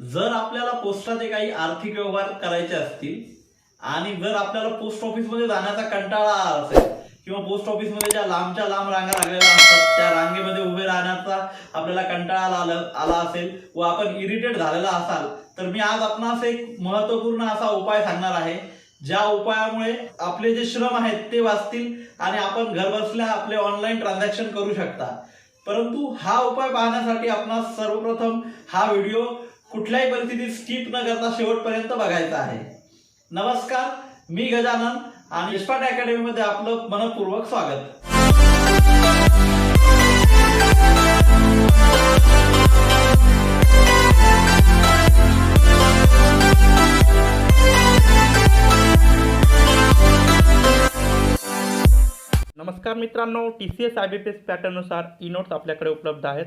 जर आपल्याला पोस्टाचे काही आर्थिक व्यवहार करायचे असतील आणि जर आपल्याला पोस्ट ऑफिसमध्ये जाण्याचा कंटाळा आला असेल किंवा पोस्ट ऑफिसमध्ये ज्या लांबच्या लांब रांगा लागलेल्या असतात त्या रांगेमध्ये उभे राहण्याचा आपल्याला कंटाळा आला आला असेल व आपण इरिटेट झालेला असाल तर मी आज आपणास एक महत्त्वपूर्ण असा उपाय सांगणार आहे ज्या उपायामुळे आपले जे श्रम आहेत ते वाचतील आणि आपण घर बसल्या आपले ऑनलाईन ट्रान्झॅक्शन करू शकता. परंतु हा उपाय पाहण्यासाठी आपणास सर्वप्रथम हा व्हिडिओ कुठल्याही परिस्थितीत स्किप न करता शेवटपर्यंत बघायचा आहे. नमस्कार मी गजानन आणि इस्पाट अकॅडमीमध्ये आपलं मनपूर्वक स्वागत. नमस्कार मित्रांनो T C S I B P S पॅटर्ननुसार E notes आपल्याकडे उपलब्ध आहेत.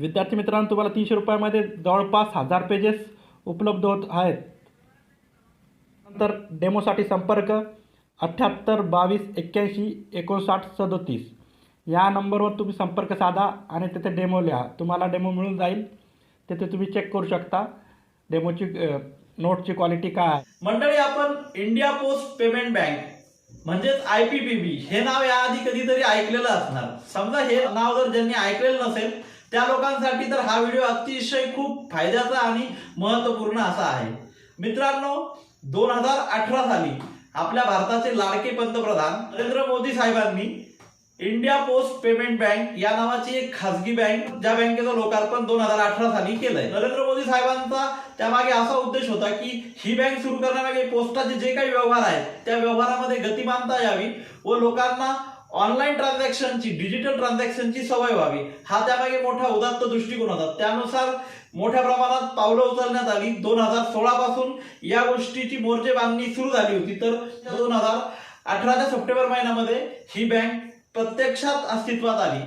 विद्यार्थी मित्रांनो तुम्हाला तीनशे रुपयामध्ये जवळपास हजार पेजेस उपलब्ध होत आहेत. नंतर डेमोसाठी संपर्क अठ्ठ्याहत्तर बावीस एक्क्याऐंशी एकोणसाठ सदोतीस. या नंबरवर तुम्ही संपर्क साधा आणि तिथे डेमो लिहा. तुम्हाला डेमो मिळून जाईल. तिथे तुम्ही चेक करू शकता. डेमोची नोटची क्वालिटी काय आहे. मंडळी आपण इंडिया पोस्ट पेमेंट बँक म्हणजेच आय पी पी बी हे नाव याआधी कधीतरी ऐकलेलं असणार. समजा हे नाव जर ज्यांनी ऐकलेलं नसेल त्या लोकांसाठी तर हा व्हिडिओ अतिशय खूप फायद्याचा आणि महत्त्वपूर्ण असा आहे. मित्रांनो दोन हजार अठरा साली आपल्या भारताचे लाडके पंतप्रधान नरेंद्र मोदी साहेबांनी इंडिया पोस्ट पेमेंट बँक या नावाची एक खासगी बँक ज्या बँकेचं लोकार्पण दोन हजार अठरा साली केलंय. नरेंद्र मोदी साहेबांचा त्यामागे असा उद्देश होता की ही बँक सुरू करण्यामागे पोस्टाचे जे काही व्यवहार आहेत त्या व्यवहारामध्ये गतिमानता यावी व लोकांना ऑनलाईन ट्रान्झॅक्शनची डिजिटल ट्रान्झॅक्शनची सवय व्हावी. हा त्यामागे मोठा उदात्त दृष्टिकोन होता. त्यानुसार मोठ्या प्रमाणात पावलं उचलण्यात आली. दोन हजार सोळा पासून या गोष्टीची मोर्चे बांधणी सुरू झाली होती. तर दोन हजार अठराच्या सप्टेंबर महिन्यामध्ये ही बँक प्रत्यक्षात अस्तित्वात आली.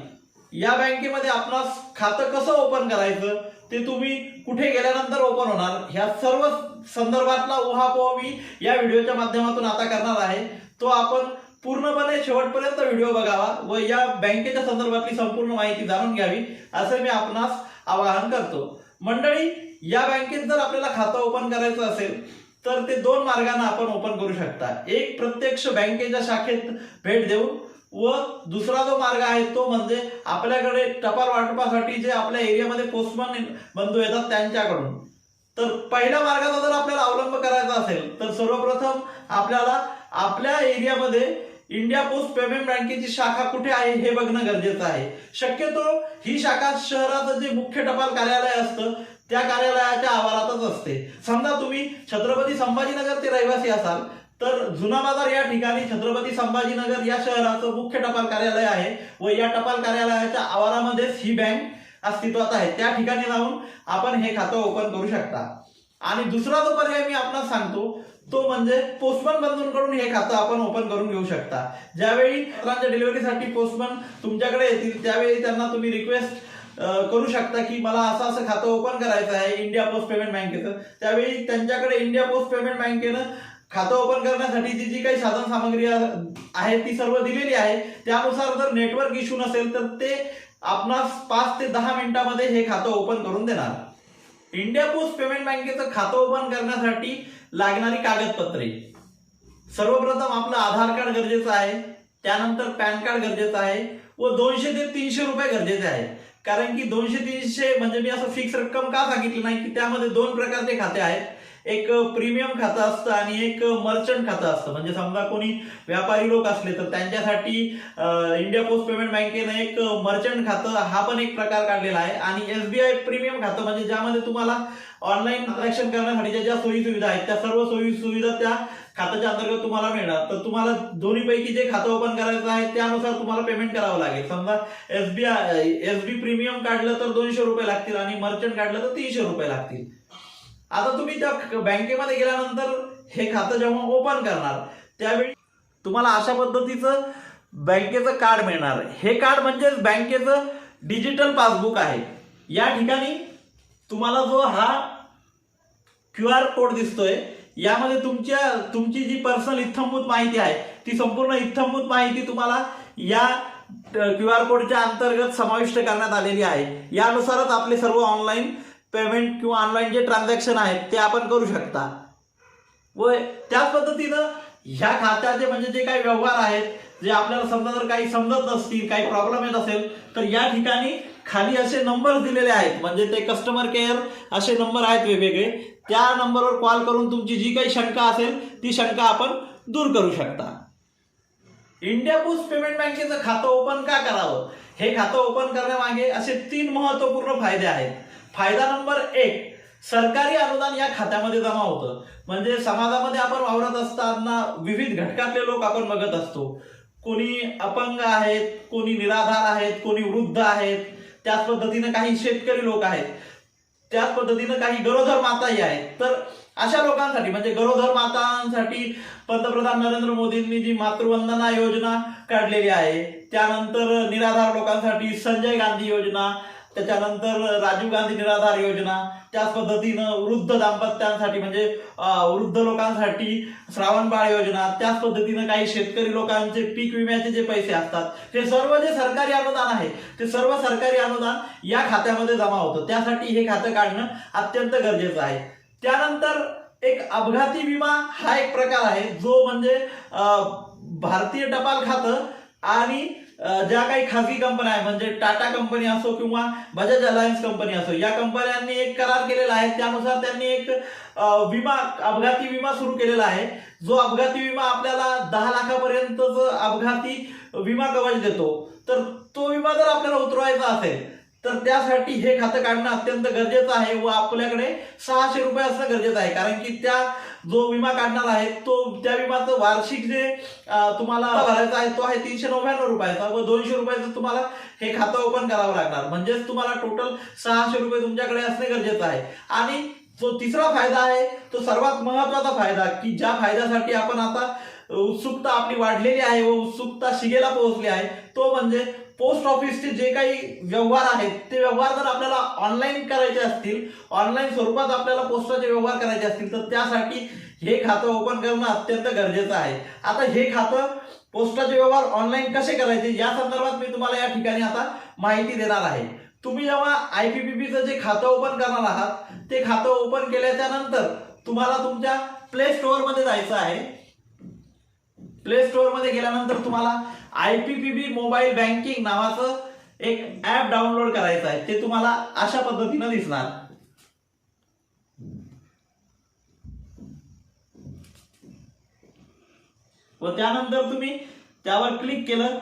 या बँकेमध्ये आपणास खातं कसं ओपन करायचं ते तुम्ही कुठे गेल्यानंतर ओपन होणार ह्या सर्व संदर्भातला उहापोह मी या व्हिडिओच्या माध्यमातून आता करणार आहे. तो आपण पूर्णपणे शेवटपर्यंत व्हिडिओ बघावा व या बँकेच्या संदर्भातली संपूर्ण माहिती जाणून घ्यावी असं मी आपणास आवाहन करतो. मंडळी या बँकेत जर आपल्याला खातं ओपन करायचं असेल तर ते दोन मार्गाने आपण ओपन करू शकता. एक प्रत्यक्ष बँकेच्या शाखेत भेट देऊन व दुसरा जो मार्ग आहे तो म्हणजे आपल्याकडे टपाल वाटपासाठी जे आपल्या एरियामध्ये पोस्टमन बंधू येतात त्यांच्याकडून. तर पहिल्या मार्गाचा जर आपल्याला अवलंब करायचा असेल तर सर्वप्रथम आपल्याला आपल्या एरियामध्ये इंडिया पोस्ट पेमेंट बँकेची शाखा कुठे आहे हे बघणं गरजेचं आहे. शक्यतो ही शाखा शहराचं जे मुख्य टपाल कार्यालय असतं त्या कार्यालयाच्या आवारातच असते. समजा तुम्ही छत्रपती संभाजीनगरचे रहिवासी असाल तर जुना बाजार या ठिकाणी छत्रपती संभाजीनगर या शहराचं मुख्य टपाल कार्यालय आहे व या टपाल कार्यालयाच्या आवारामध्येच ही बँक अस्तित्वात आहे. त्या ठिकाणी जाऊन आपण हे खातं ओपन करू शकता. आणि दुसरा जो पर्याय मी आपणास सांगतो तो म्हणजे पोस्टमन बंधूंकडून हे खातं आपण ओपन करून घेऊ शकता. ज्यावेळी पत्रांच्या डिलिव्हरीसाठी पोस्टमन तुमच्याकडे येतील त्यावेळी त्यांना तुम्ही रिक्वेस्ट करू शकता की मला असं असं खातं ओपन करायचं आहे इंडिया पोस्ट पेमेंट बँकेचं त्यावेळी त्यांच्याकडे इंडिया पोस्ट पेमेंट बँकेनं खातं ओपन करण्यासाठीची जी काही साधन सामग्री आहे ती सर्व दिलेली आहे. त्यानुसार जर नेटवर्क इश्यू नसेल तर ते आपणास पाच ते दहा मिनिटांमध्ये हे खातं ओपन करून देणार. इंडिया पोस्ट पेमेंट बँकेचं खातं ओपन करण्यासाठी लागणारी कागदपत्रे. सर्वप्रथम आपलं आधार कार्ड गरजेचं आहे त्यानंतर पॅन कार्ड गरजेचं आहे व दोनशे ते तीनशे रुपये गरजेचे आहे. कारण की दोनशे तीनशे म्हणजे मी असं फिक्स रक्कम का सांगितली नाही की त्यामध्ये दोन प्रकारचे खाते आहेत. एक प्रीमियम खातं असतं आणि एक मर्चंट खातं असतं. म्हणजे समजा कोणी व्यापारी लोक असले तर त्यांच्यासाठी इंडिया पोस्ट पेमेंट बँकेनं एक मर्चंट खातं. हा पण एक प्रकार काढलेला आहे. आणि एसबीआय प्रीमियम खातं म्हणजे ज्यामध्ये तुम्हाला ऑनलाईन ट्रान्झॅक्शन करण्यासाठीच्या ज्या सोयी सुविधा आहेत त्या सर्व सोयी सुविधा त्या खात्याच्या अंतर्गत तुम्हाला मिळणार. तर तुम्हाला दोन्हीपैकी जे खातं ओपन करायचं आहे त्यानुसार तुम्हाला पेमेंट करावं लागेल. समजा एसबीआय एसबी प्रीमियम काढलं तर दोनशे रुपये लागतील आणि मर्चंट काढलं तर तीनशे रुपये लागतील. आता तुम्ही त्या बँकेमध्ये गेल्यानंतर हे खातं जेव्हा ओपन करणार त्यावेळी तुम्हाला अशा पद्धतीचं बँकेचं कार्ड मिळणार. हे कार्ड म्हणजेच बँकेचं डिजिटल पासबुक आहे. या ठिकाणी तुम्हाला जो हा क्यू आर कोड दिसतोय यामध्ये तुमच्या तुमची जी पर्सनल इत्थंभूत माहिती आहे ती संपूर्ण इत्थंभूत माहिती तुम्हाला या क्यू आर कोडच्या अंतर्गत समाविष्ट करण्यात आलेली आहे. यानुसारच आपले सर्व ऑनलाईन पेमेंट किंवा ऑनलाईन जे ट्रान्झॅक्शन आहेत ते आपण करू शकता. व त्याच पद्धतीनं ह्या खात्याचे म्हणजे जे काही व्यवहार आहेत जे आपल्याला समजा जर काही समजत नसतील काही प्रॉब्लेम येत असेल तर या ठिकाणी खाली असे नंबर दिलेले आहेत. म्हणजे ते कस्टमर केअर असे नंबर आहेत वेगवेगळे. त्या नंबरवर कॉल करून तुमची जी काही शंका असेल ती शंका आपण दूर करू शकता. इंडिया पोस्ट पेमेंट बँकेचं खातं ओपन का करावं? हे खातं ओपन करण्यामागे असे तीन महत्त्वपूर्ण फायदे आहेत. फायदा नंबर एक सरकारी अनुदान या खात्यामध्ये जमा होतं. म्हणजे समाजामध्ये आपण वावरत असताना विविध घटकातले लोक आपण बघत असतो. कोणी अपंग आहेत कोणी निराधार आहेत कोणी वृद्ध आहेत त्याच पद्धतीनं काही शेतकरी लोक आहेत. त्याच पद्धतीनं काही गरोदर माताही आहेत. तर अशा लोकांसाठी म्हणजे गरोदर मातांसाठी पंतप्रधान नरेंद्र मोदींनी जी मातृवंदना योजना काढलेली आहे त्यानंतर निराधार लोकांसाठी संजय गांधी योजना त्याच्यानंतर राजीव गांधी निराधार योजना त्याच पद्धतीनं वृद्ध दाम्पत्यांसाठी म्हणजे वृद्ध लोकांसाठी श्रावणबाळ योजना त्याच पद्धतीनं काही शेतकरी लोकांचे पीक विम्याचे जे पैसे असतात हे सर्व जे सरकारी अनुदान आहे ते सर्व सरकारी अनुदान या खात्यामध्ये जमा होतं. त्यासाठी हे खातं काढणं अत्यंत गरजेचं आहे. त्यानंतर एक अपघाती विमा हा एक प्रकार आहे जो म्हणजे भारतीय टपाल खातं आणि ज्या काही खाजगी कंपन्या आहे म्हणजे टाटा कंपनी असो किंवा बजाज अलायन्स कंपनी असो या कंपन्यांनी एक करार केलेला आहे. त्यानुसार त्यांनी एक विमा अपघाती विमा सुरू केलेला आहे. जो अपघाती विमा आपल्याला दहा लाखापर्यंत अपघाती विमा कवच देतो तर तो विमा जर आपल्याला उतरवायचा असेल तर त्यासाठी हे खातं काढणं अत्यंत गरजेचं आहे व आपल्याकडे सहाशे रुपये असणं गरजेचं आहे. कारण की त्या जो विमा काढणार आहे तो त्या विमाचं वार्षिक जे तुम्हाला भरायचा आहे तो आहे तीनशे नव्याण्णव रुपयाचा व दोनशे रुपयाचं तुम्हाला हे खातं ओपन करावं लागणार. म्हणजेच तुम्हाला टोटल सहाशे रुपये तुमच्याकडे असणे गरजेचं आहे. आणि जो तिसरा फायदा आहे तो सर्वात महत्त्वाचा फायदा की ज्या फायद्यासाठी आपण आता उत्सुकता आपली वाढलेली आहे व उत्सुकता शिगेला पोहोचली आहे तो म्हणजे पोस्ट ऑफिसचे जे काही व्यवहार आहेत ते व्यवहार जर आपल्याला ऑनलाईन करायचे असतील ऑनलाईन स्वरूपात आपल्याला पोस्टाचे व्यवहार करायचे असतील तर त्यासाठी हे खातं ओपन करणं अत्यंत गरजेचं आहे. आता हे खातं पोस्टाचे व्यवहार ऑनलाईन कसे करायचे या संदर्भात मी तुम्हाला या ठिकाणी आता माहिती देणार आहे. तुम्ही जेव्हा आय पी पी चं जे खातं ओपन करणार आहात ते खातं ओपन केल्याच्यानंतर तुम्हाला तुमच्या प्ले स्टोअरमध्ये जायचं आहे. प्ले स्टोअरमध्ये गेल्यानंतर तुम्हाला I P P B mobile banking नावाचं एक ऍप डाउनलोड करायचं आहे. ते तुम्हाला अशा पद्धतीनं दिसणार. व त्यानंतर तुम्ही त्यावर क्लिक केलं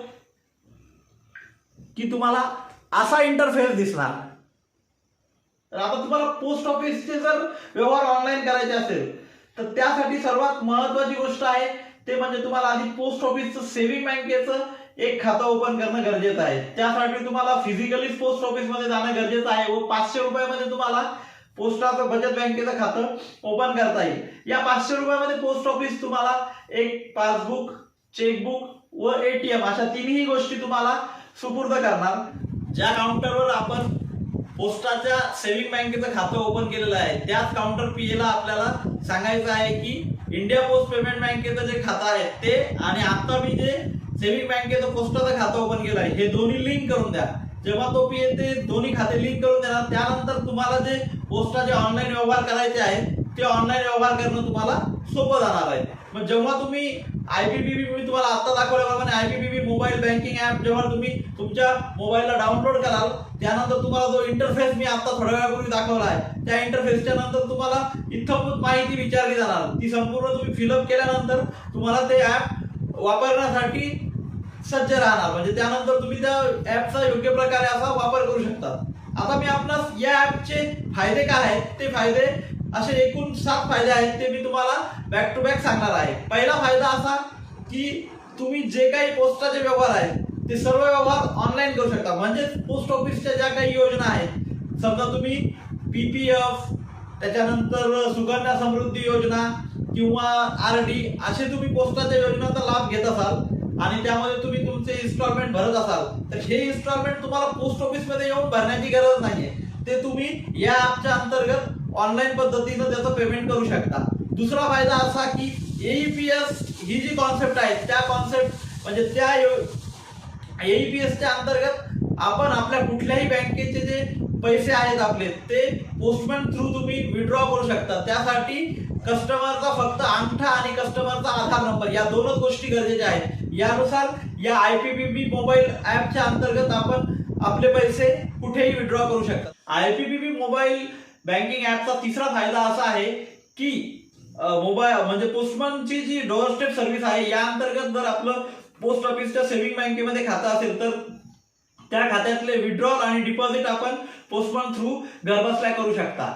की तुम्हाला असा इंटरफेस दिसणार. तर आता तुम्हाला पोस्ट ऑफिसचे जर व्यवहार ऑनलाईन करायचे असेल तर त्यासाठी सर्वात महत्वाची गोष्ट आहे ते म्हणजे तुम्हाला आधी पोस्ट ऑफिसचं सेव्हिंग बँकेचं एक खातं ओपन करणं गरजेचं आहे. त्यासाठी तुम्हाला फिजिकली पोस्ट ऑफिसमध्ये जाणं गरजेचं आहे व पाचशे रुपयामध्ये तुम्हाला पोस्टाचं बचत बँकेचं खातं ओपन करता येईल. या पाचशे रुपयामध्ये पोस्ट ऑफिस तुम्हाला एक पासबुक चेकबुक व एटीएम अशा तिन्ही गोष्टी तुम्हाला सुपूर्द करणार. ज्या काउंटरवर आपण पोस्टाच्या सेव्हिंग बँकेचं खातं ओपन केलेलं आहे त्याच काउंटर पीएला आपल्याला सांगायचं आहे की इंडिया पोस्ट पेमेंट बँकेचं जे खातं आहे ते आणि आता मी जे सेव्हिंग बँकेचं पोस्टाचं खातं ओपन केलं आहे हे दोन्ही लिंक करून द्या. जेव्हा तो पी ते दोन्ही खाते लिंक करून देणार. त्यानंतर तुम्हाला जे पोस्टाचे ऑनलाईन व्यवहार करायचे आहेत ते ऑनलाईन व्यवहार करणं तुम्हाला सोपं जाणार आहे. मग जेव्हा तुम्ही आयपीपीबी मी तुम्हाला आता दाखवल्याप्रमाणे आयपीपीबी मोबाईल बँकिंग ऍप जेव्हा तुम्ही तुमच्या मोबाईलला डाउनलोड कराल त्यानंतर तुम्हाला जो इंटरफेस मी आता थोड्या वेळापूर्वी दाखवला आहे त्या इंटरफेसच्या नंतर तुम्हाला इथं माहिती विचारली जाणार. ती संपूर्ण तुम्ही फिलअप केल्यानंतर तुम्हाला ते ऍप वापरण्यासाठी सज्ज राहणार. म्हणजे त्यानंतर तुम्ही त्या ऍपचा योग्य प्रकारे असा वापर करू शकता. आता मी आपणास या ऍपचे फायदे काय आहेत? ते फायदे असे एकूण सात फायदे आहेत ते मी तुम्हाला बॅक टू बॅक सांगणार आहे. पहिला फायदा असा की तुम्ही जे काही पोस्टाचे व्यवहार आहेत ते सर्व व्यवहार ऑनलाईन करू शकता. म्हणजेच पोस्ट ऑफिसच्या ज्या काही योजना आहेत समजा तुम्ही पीपीएफ त्याच्यानंतर सुकन्या समृद्धी योजना किंवा आर डी असे तुम्ही पोस्टाच्या योजनांचा लाभ घेत असाल आणि त्यामध्ये तुम्ही तुमचे इन्स्टॉलमेंट भरत असाल तर हे इन्स्टॉलमेंट तुम्हाला पोस्ट ऑफिसमध्ये येऊन भरण्याची गरज नाहीये. ते तुम्ही या ऍपच्या अंतर्गत ऑनलाईन पद्धतीनं त्याचं पेमेंट करू शकता. दुसरा फायदा असा की एईपीएस ही जी कॉन्सेप्ट आहे त्या कॉन्सेप्ट म्हणजे त्या एईपीएसच्या अंतर्गत आपण आपल्या कुठल्याही बँकेचे जे पैसे आहेत आपले ते पोस्टमॅन थ्रू तुम्ही विड्रॉ करू शकता. त्यासाठी कस्टमरचा फक्त अंगठा आणि कस्टमरचा आधार नंबर या दोनच गोष्टी गरजेच्या आहेत. यानुसार या आयपीपीबी मोबाईल ॲपच्या अंतर्गत आपण आपले पैसे कुठेही विड्रॉ करू शकता. आयपीपीबी मोबाईल बँकिंग ऍपचा तिसरा फायदा असा आहे की मोबाईल म्हणजे पोस्टमनची जी डोअर स्टेप सर्व्हिस आहे या अंतर्गत जर आपलं पोस्ट ऑफिसच्या सेव्हिंग बँकेमध्ये खातं असेल तर त्या खात्यातले विड्रॉल आणि डिपॉझिट आपण पोस्टमन थ्रू घरबसल्या करू शकता.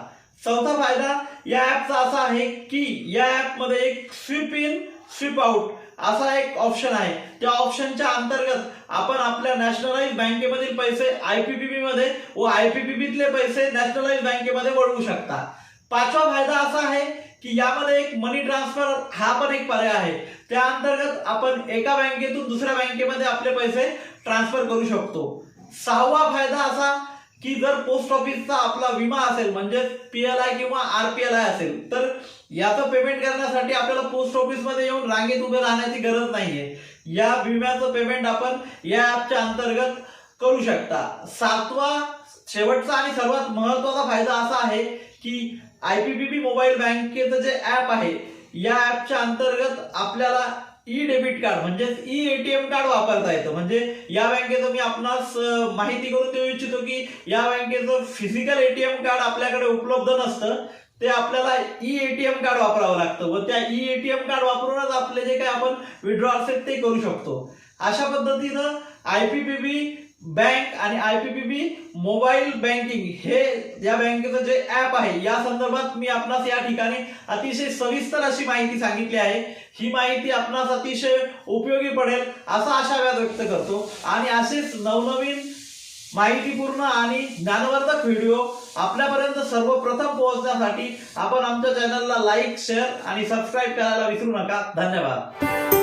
चौथा फायदा या ऍपचा असा आहे की या ऍपमध्ये एक स्वीप इन स्वीप आउट असा एक ऑप्शन आहे. त्या ऑप्शनच्या अंतर्गत आपण आपल्या नॅशनलाइज बँकेमधील पैसे आयपीपीबी मध्ये व आयपीपीबीतले पैसे नॅशनलाइज बँकेमध्ये वळवू शकता. पाचवा फायदा असा आहे की यामध्ये एक मनी ट्रान्सफर हा पण एक पर्याय आहे. त्या अंतर्गत आपण एका बँकेतून दुसऱ्या बँकेमध्ये आपले पैसे ट्रान्सफर करू शकतो. सहावा फायदा असा की जर पोस्ट ऑफिसचा आपला विमा असेल म्हणजे पीएलआय किंवा आरपीएलआय असेल तर याचं पेमेंट करण्यासाठी आपल्याला पोस्ट ऑफिसमध्ये येऊन रांगेत उभे राहण्याची गरज नाहीये. या विम्याचं पेमेंट आपण या ऍपच्या अंतर्गत करू शकता. सातवा शेवटचा आणि सर्वात महत्त्वाचा फायदा असा आहे की आयपीपीबी मोबाईल बँकेचं जे ऍप आहे या ऍपच्या अंतर्गत आपल्याला ई डेबिट कार्ड म्हणजेच ई एटीएम कार्ड वापरता येतं. म्हणजे या बँकेचं मी आपणास माहिती करून देऊ इच्छितो की या बँकेचं फिजिकल एटीएम कार्ड आपल्याकडे उपलब्ध नसतं. ते आपल्याला ई एटीएम कार्ड वापरावं लागतं. व त्या ई एटीएम कार्ड वापरूनच आपले जे काही आपण विड्रॉ असेल ते करू शकतो. अशा पद्धतीनं आयपीपीबी बँक आणि आयपीपीबी मोबाईल बँकिंग हे या बँकेचं जे ऍप आहे या संदर्भात मी आपणास या ठिकाणी अतिशय सविस्तर अशी माहिती सांगितली आहे. ही माहिती आपणास अतिशय उपयोगी पडेल असा आशावाद व्यक्त करतो. आणि असेच नवनवीन माहितीपूर्ण आणि ज्ञानवर्धक व्हिडिओ आपल्यापर्यंत सर्वप्रथम पोहोचण्यासाठी आपण आमच्या चॅनलला लाईक शेअर आणि सबस्क्राईब करायला विसरू नका. धन्यवाद.